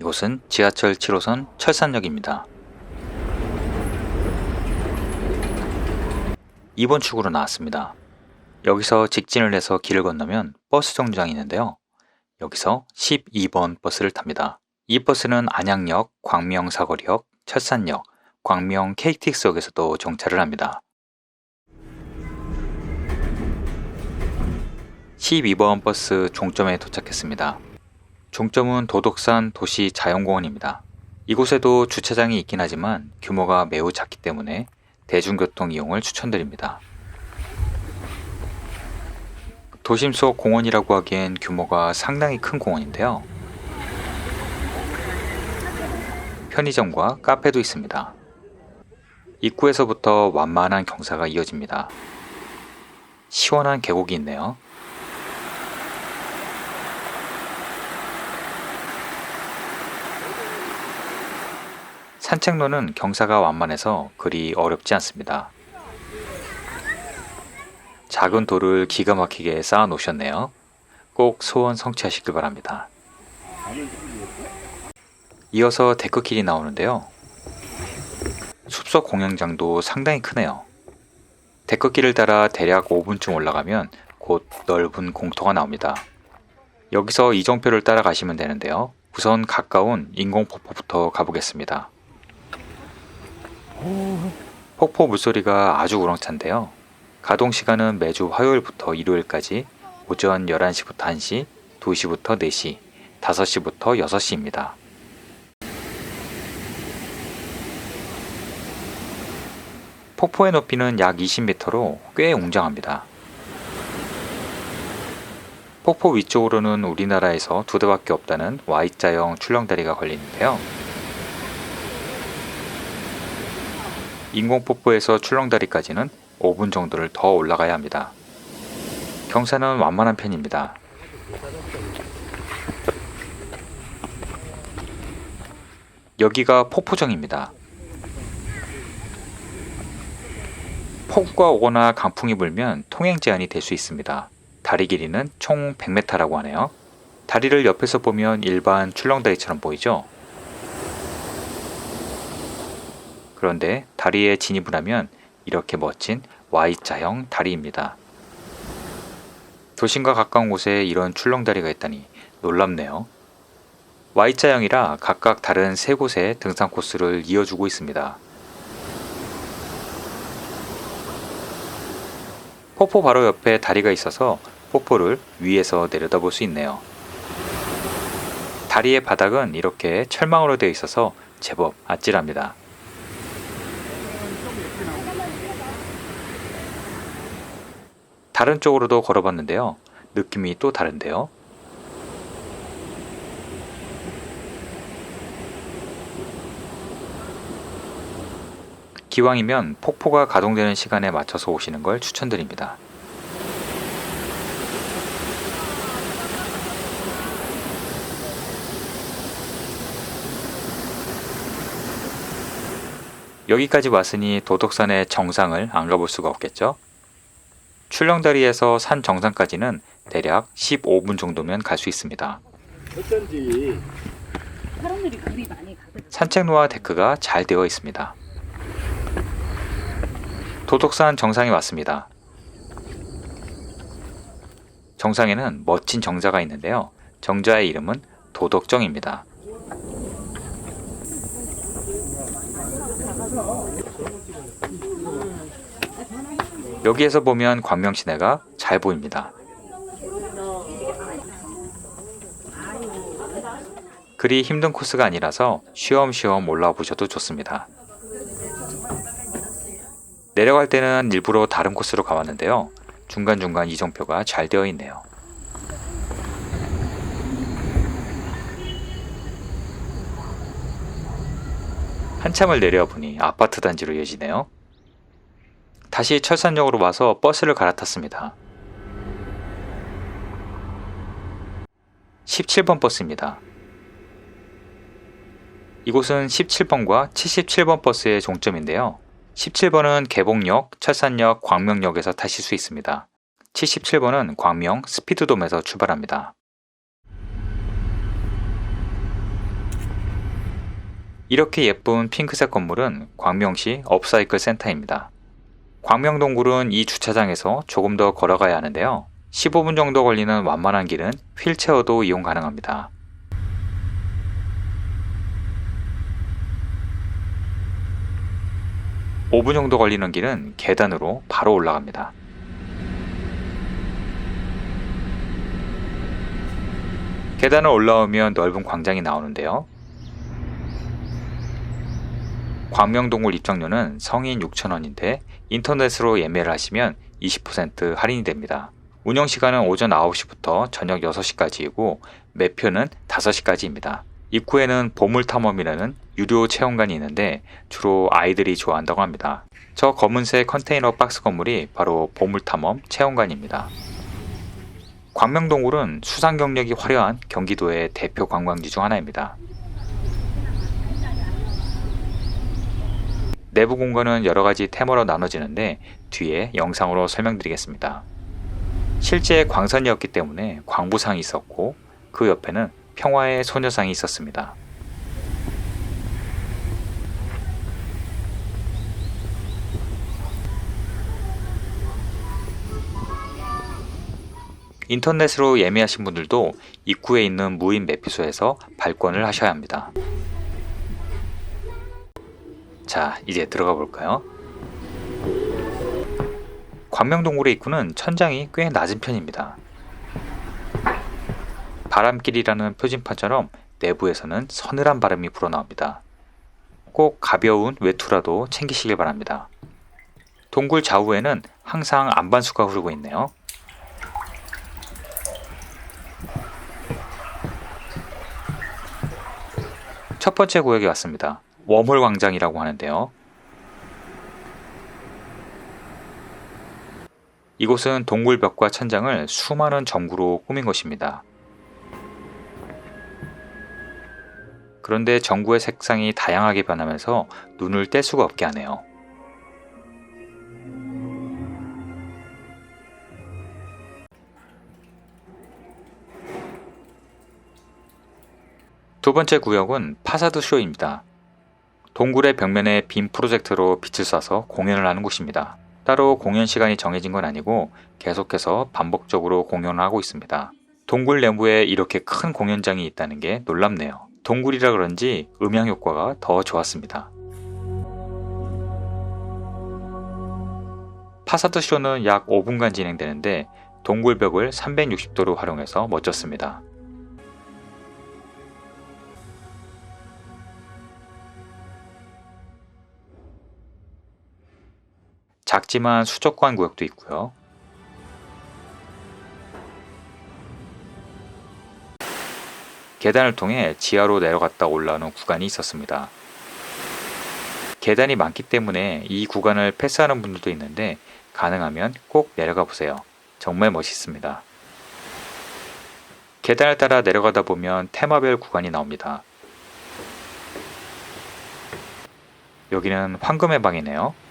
이곳은 지하철 7호선 철산역입니다. 2번 출구로 나왔습니다. 여기서 직진을 해서 길을 건너면 버스 정류장이 있는데요. 여기서 12번 버스를 탑니다. 이 버스는 안양역, 광명 사거리역, 철산역, 광명 KTX역에서도 정차를 합니다. 12번 버스 종점에 도착했습니다. 종점은 도덕산 도시 자연공원입니다. 이곳에도 주차장이 있긴 하지만 규모가 매우 작기 때문에 대중교통 이용을 추천드립니다. 도심 속 공원이라고 하기엔 규모가 상당히 큰 공원인데요. 편의점과 카페도 있습니다. 입구에서부터 완만한 경사가 이어집니다. 시원한 계곡이 있네요. 산책로는 경사가 완만해서 그리 어렵지 않습니다. 작은 돌을 기가 막히게 쌓아 놓으셨네요. 꼭 소원 성취하시길 바랍니다. 이어서 데크길이 나오는데요. 숲속 공연장도 상당히 크네요. 데크길을 따라 대략 5분쯤 올라가면 곧 넓은 공터가 나옵니다. 여기서 이정표를 따라가시면 되는데요. 우선 가까운 인공폭포부터 가보겠습니다. 폭포 물소리가 아주 우렁찬데요. 가동 시간은 매주 화요일부터 일요일까지 오전 11시부터 1시, 2시부터 4시, 5시부터 6시입니다. 폭포의 높이는 약 20m로 꽤 웅장합니다. 폭포 위쪽으로는 우리나라에서 두 대밖에 없다는 Y자형 출렁다리가 걸리는데요. 인공폭포에서 출렁다리까지는 5분 정도를 더 올라가야 합니다. 경사는 완만한 편입니다. 여기가 폭포정입니다. 폭우가 오거나 강풍이 불면 통행 제한이 될 수 있습니다. 다리 길이는 총 100m라고 하네요. 다리를 옆에서 보면 일반 출렁다리처럼 보이죠? 그런데 다리에 진입을 하면 이렇게 멋진 Y자형 다리입니다. 도심과 가까운 곳에 이런 출렁다리가 있다니 놀랍네요. Y자형이라 각각 다른 세 곳의 등산 코스를 이어주고 있습니다. 폭포 바로 옆에 다리가 있어서 폭포를 위에서 내려다볼 수 있네요. 다리의 바닥은 이렇게 철망으로 되어 있어서 제법 아찔합니다. 다른 쪽으로도 걸어봤는데요. 느낌이 또 다른데요. 기왕이면 폭포가 가동되는 시간에 맞춰서 오시는 걸 추천드립니다. 여기까지 왔으니 도덕산의 정상을 안 가볼 수가 없겠죠? 출렁다리에서 산 정상까지는 대략 15분 정도면 갈 수 있습니다. 어쩐지 사람들이 그리 많이 가거든. 산책로와 데크가 잘 되어 있습니다. 도덕산 정상에 왔습니다. 정상에는 멋진 정자가 있는데요. 정자의 이름은 도덕정입니다. 여기에서 보면 광명 시내가 잘 보입니다. 그리 힘든 코스가 아니라서 쉬엄쉬엄 올라와 보셔도 좋습니다. 내려갈 때는 일부러 다른 코스로 가봤는데요. 중간중간 이정표가 잘 되어 있네요. 한참을 내려보니 아파트 단지로 이어지네요. 다시 철산역으로 와서 버스를 갈아탔습니다. 17번 버스입니다. 이곳은 17번과 77번 버스의 종점인데요. 17번은 개봉역, 철산역, 광명역에서 타실 수 있습니다. 77번은 광명 스피드돔에서 출발합니다. 이렇게 예쁜 핑크색 건물은 광명시 업사이클 센터입니다. 광명동굴은 이 주차장에서 조금 더 걸어가야 하는데요. 15분 정도 걸리는 완만한 길은 휠체어도 이용 가능합니다. (5분) 정도 걸리는 길은 계단으로 바로 올라갑니다. 계단을 올라오면 넓은 광장이 나오는데요. 광명동굴 입장료는 성인 6,000원인데 인터넷으로 예매를 하시면 20% 할인이 됩니다. 운영 시간은 오전 9시부터 저녁 6시까지이고 매표는 5시까지입니다. 입구에는 보물 탐험이라는 유료 체험관이 있는데 주로 아이들이 좋아한다고 합니다. 저 검은색 컨테이너 박스 건물이 바로 보물 탐험 체험관입니다. 광명동굴은 수상 경력이 화려한 경기도의 대표 관광지 중 하나입니다. 내부 공간은 여러 가지 테마로 나눠지는데 뒤에 영상으로 설명드리겠습니다. 실제 광선이었기 때문에 광부상이 있었고 그 옆에는 평화의 소녀상이 있었습니다. 인터넷으로 예매하신 분들도 입구에 있는 무인 매표소에서 발권을 하셔야 합니다. 자, 이제 들어가 볼까요? 광명동굴의 입구는 천장이 꽤 낮은 편입니다. 바람길이라는 표지판처럼 내부에서는 서늘한 바람이 불어나옵니다. 꼭 가벼운 외투라도 챙기시길 바랍니다. 동굴 좌우에는 항상 안반수가 흐르고 있네요. 첫 번째 구역에 왔습니다. 웜홀 광장이라고 하는데요. 이곳은 동굴 벽과 천장을 수많은 전구로 꾸민 것입니다. 그런데 전구의 색상이 다양하게 변하면서 눈을 뗄 수가 없게 하네요. 두 번째 구역은 파사드 쇼입니다. 동굴의 벽면에 빔 프로젝터로 빛을 쏴서 공연을 하는 곳입니다. 따로 공연 시간이 정해진 건 아니고 계속해서 반복적으로 공연을 하고 있습니다. 동굴 내부에 이렇게 큰 공연장이 있다는 게 놀랍네요. 동굴이라 그런지 음향 효과가 더 좋았습니다. 파사드 쇼는 약 5분간 진행되는데 동굴벽을 360도로 활용해서 멋졌습니다. 작지만 수족관 구역도 있고요. 계단을 통해 지하로 내려갔다 올라오는 구간이 있었습니다. 계단이 많기 때문에 이 구간을 패스하는 분들도 있는데 가능하면 꼭 내려가 보세요. 정말 멋있습니다. 계단을 따라 내려가다 보면 테마별 구간이 나옵니다. 여기는 황금의 방이네요.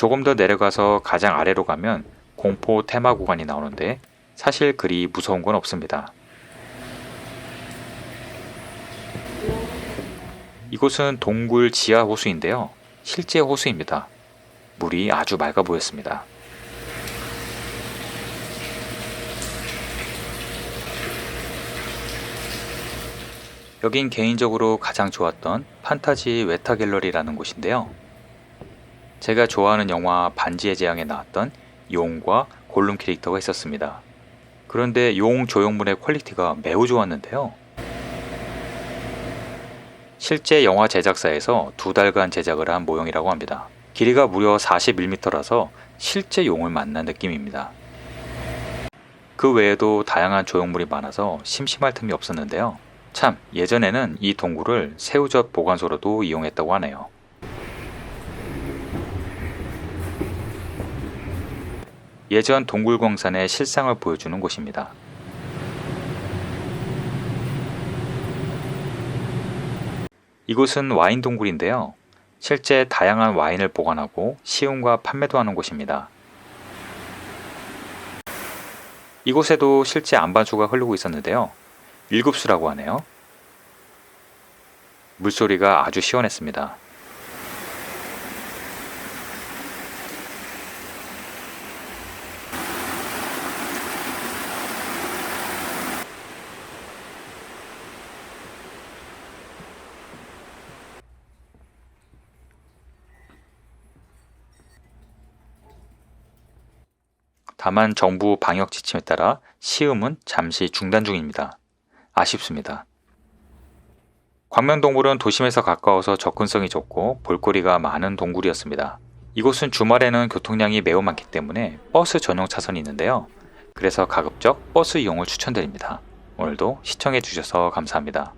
조금 더 내려가서 가장 아래로 가면 공포 테마 구간이 나오는데 사실 그리 무서운 건 없습니다. 이곳은 동굴 지하 호수인데요. 실제 호수입니다. 물이 아주 맑아 보였습니다. 여긴 개인적으로 가장 좋았던 판타지 웨타 갤러리라는 곳인데요. 제가 좋아하는 영화 반지의 제왕에 나왔던 용과 골룸 캐릭터가 있었습니다. 그런데 용 조형물의 퀄리티가 매우 좋았는데요. 실제 영화 제작사에서 두 달간 제작을 한 모형이라고 합니다. 길이가 무려 41m라서 실제 용을 만난 느낌입니다. 그 외에도 다양한 조형물이 많아서 심심할 틈이 없었는데요. 참, 예전에는 이 동굴을 새우젓 보관소로도 이용했다고 하네요. 예전 동굴광산의 실상을 보여주는 곳입니다. 이곳은 와인 동굴인데요. 실제 다양한 와인을 보관하고 시음과 판매도 하는 곳입니다. 이곳에도 실제 안반수가 흐르고 있었는데요. 일급수라고 하네요. 물소리가 아주 시원했습니다. 다만 정부 방역 지침에 따라 시음은 잠시 중단 중입니다. 아쉽습니다. 광명동굴은 도심에서 가까워서 접근성이 좋고 볼거리가 많은 동굴이었습니다. 이곳은 주말에는 교통량이 매우 많기 때문에 버스 전용 차선이 있는데요. 그래서 가급적 버스 이용을 추천드립니다. 오늘도 시청해 주셔서 감사합니다.